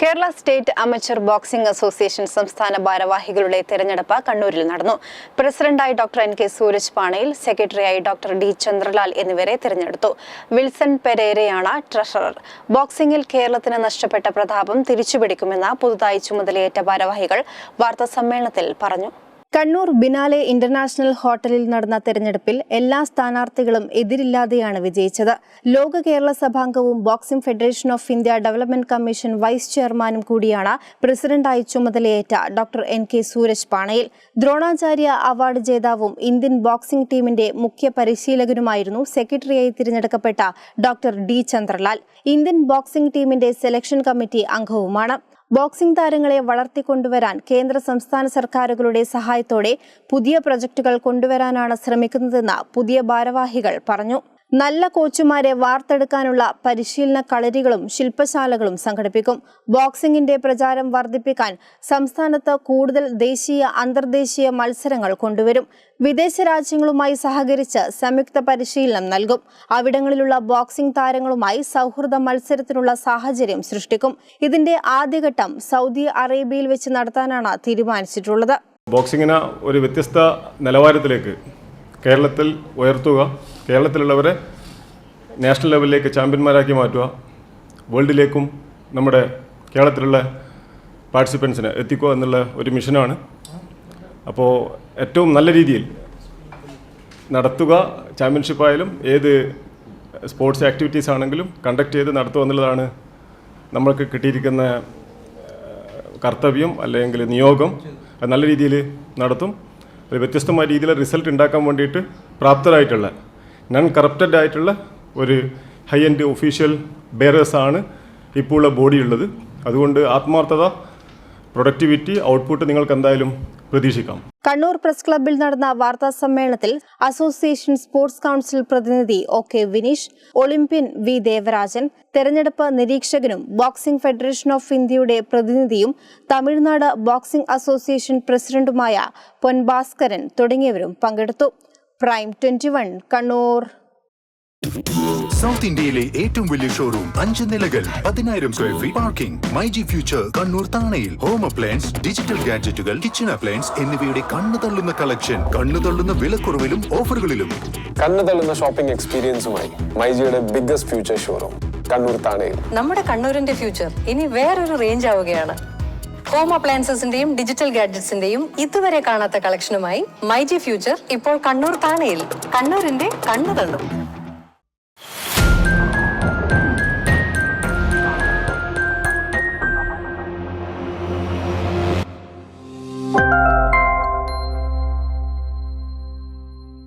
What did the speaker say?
Kerala state amateur boxing association സംസ്ഥാന ഭാരവാഹികളുടെ തെരഞ്ഞെടുപ്പ് കണ്ണൂരിൽ നടന്നു. പ്രസിഡന്റായി doctor N K Suraj Panayil സെക്രട്ടറിയായി ഡോക്ടർ ഡി ചന്ദ്രലാൽ എന്നിവരെ തെരഞ്ഞെടുത്തു. വിൽസൺ പെരേരയാണ് ട്രഷറർ. ബോക്സിംഗിൽ കേരളത്തിന് നഷ്ടപ്പെട്ട പ്രതാപം തിരിച്ചുപിടിക്കുമെന്ന് പുതുതായി ചുമതലയേറ്റ ഭാരവാഹികൾ വാർത്താസമ്മേളനത്തിൽ പറഞ്ഞു. കണ്ണൂർ ബിനാലെ ഇന്റർനാഷണൽ ഹോട്ടലിൽ നടന്ന തെരഞ്ഞെടുപ്പിൽ എല്ലാ സ്ഥാനാർത്ഥികളും എതിരില്ലാതെയാണ് വിജയിച്ചത്. ലോക Kerala സഭാംഗവും boxing federation of India development commission vice ചെയർമാനും കൂടിയാണ് പ്രസിഡന്റായി ചുമതലയേറ്റ doctor N K Suraj Panayil. Dronacharya award ജേതാവും Indian boxing ടീമിന്റെ മുഖ്യ പരിശീലകനുമായിരുന്നു സെക്രട്ടറിയായി തിരഞ്ഞെടുക്കപ്പെട്ട doctor D Chandralal. Indian boxing ടീമിന്റെ സെലക്ഷൻ കമ്മിറ്റി അംഗവുമാണ്. ബോക്സിംഗ് താരങ്ങളെ വളർത്തിക്കൊണ്ടുവരാൻ കേന്ദ്ര സംസ്ഥാന സർക്കാരുകളുടെ സഹായത്തോടെ പുതിയ പ്രൊജക്ടുകൾ കൊണ്ടുവരാനാണ് ശ്രമിക്കുന്നതെന്ന് പുതിയ ഭാരവാഹികൾ പറഞ്ഞു. നല്ല കോച്ചുമാരെ വാർത്തെടുക്കാനുള്ള പരിശീലന കളരികളും ശില്പശാലകളും സംഘടിപ്പിക്കും. ബോക്സിംഗിന്റെ പ്രചാരം വർദ്ധിപ്പിക്കാൻ സംസ്ഥാനത്ത് കൂടുതൽ ദേശീയ അന്തർദേശീയ മത്സരങ്ങൾ കൊണ്ടുവരും. വിദേശ രാജ്യങ്ങളുമായി സഹകരിച്ച് സംയുക്ത പരിശീലനം നൽകും. അവിടങ്ങളിലുള്ള ബോക്സിംഗ് താരങ്ങളുമായി സൗഹൃദ മത്സരത്തിനുള്ള സാഹചര്യം സൃഷ്ടിക്കും. ഇതിന്റെ ആദ്യഘട്ടം സൗദി അറേബ്യയിൽ വെച്ച് നടത്താനാണ് തീരുമാനിച്ചിട്ടുള്ളത്. ബോക്സിംഗിന് ഒരു വ്യത്യസ്ത നിലവാരത്തിലേക്ക് കേരളത്തിൽ ഉയർത്തുക കേരളത്തിലുള്ളവരെ നാഷണൽ ലെവലിലേക്ക് ചാമ്പ്യന്മാരാക്കി മാറ്റുക വേൾഡിലേക്കും നമ്മുടെ കേരളത്തിലുള്ള പാർട്ടിസിപ്പൻസിനെ എത്തിക്കുക എന്നുള്ള ഒരു മിഷനാണ്. അപ്പോൾ ഏറ്റവും നല്ല രീതിയിൽ നടത്തുക ചാമ്പ്യൻഷിപ്പായാലും ഏത് സ്പോർട്സ് ആക്ടിവിറ്റീസ് ആണെങ്കിലും കണ്ടക്ട് ചെയ്ത് നടത്തുക എന്നുള്ളതാണ് നമ്മൾക്ക് കിട്ടിയിരിക്കുന്ന കർത്തവ്യം അല്ലെങ്കിൽ നിയോഗം. നല്ല രീതിയിൽ നടത്തും. ഒരു വ്യത്യസ്തമായ രീതിയിൽ റിസൾട്ട് ഉണ്ടാക്കാൻ വേണ്ടിയിട്ട് പ്രാപ്തരായിട്ടുള്ള നൺ കറപ്റ്റഡ് ആയിട്ടുള്ള ഒരു ഹൈ എൻഡ് ഒഫീഷ്യൽ ഇപ്പോൾ ബോഡി ഉള്ളത്. അതുകൊണ്ട് ആത്മാർത്ഥത പ്രൊഡക്ടിവിറ്റി ഔട്ട്പുട്ട് നിങ്ങൾക്ക് എന്തായാലും പ്രതീക്ഷിക്കാം. കണ്ണൂർ പ്രസ് ക്ലബ്ബിൽ നടന്ന വാർത്താ സമ്മേളനത്തിൽ അസോസിയേഷൻ സ്പോർട്സ് കൗൺസിൽ പ്രതിനിധി O K Vineesh Olympian V Devarajan തെരഞ്ഞെടുപ്പ് നിരീക്ഷകനും ബോക്സിംഗ് ഫെഡറേഷൻ ഓഫ് ഇന്ത്യയുടെ പ്രതിനിധിയും തമിഴ്നാട് ബോക്സിംഗ് അസോസിയേഷൻ പ്രസിഡന്റുമായ പൊൻഭാസ്കരൻ തുടങ്ങിയവരും പങ്കെടുത്തു. Prime twenty one Kannur. South ഇന്ത്യയിലെ ഏറ്റവും വലിയ ഷോറൂം അഞ്ച് നിലകൾ പതിനായിരം square feet parking my G future Kannur താണയിൽ. Home appliance digital ഗാഡ്ജറ്റുകൾ കിച്ചൺ അപ്ലയൻസ് എന്നിവയുടെ കണ്ണു തള്ളുന്ന കളക്ഷൻ കണ്ണു തള്ളുന്ന വിലക്കുറവിലും ഓഫറുകളിലും. കണ്ണു തള്ളുന്ന ഷോപ്പിംഗ് എക്സ്പീരിയൻസുമായി മൈജിയുടെ ബിഗ്ഗസ്റ്റ് ഫ്യൂച്ചർ ഷോറൂം കണ്ണൂർ താണയിൽ. നമ്മുടെ കണ്ണൂരിന്റെ ഫ്യൂച്ചർ ഇനി വേറൊരു റേഞ്ച് ആവുകയാണ്. ഹോം അപ്ലയൻസസിന്റെയും ഡിജിറ്റൽ ഗാഡ്ജറ്റ്സിന്റെയും ഇതുവരെ കാണാത്ത കളക്ഷനുമായി മൈ ജി ഫ്യൂച്ചർ ഇപ്പോൾ കണ്ണൂർ താണയിൽ. കണ്ണൂരിന്റെ കണ്ണു തള്ളും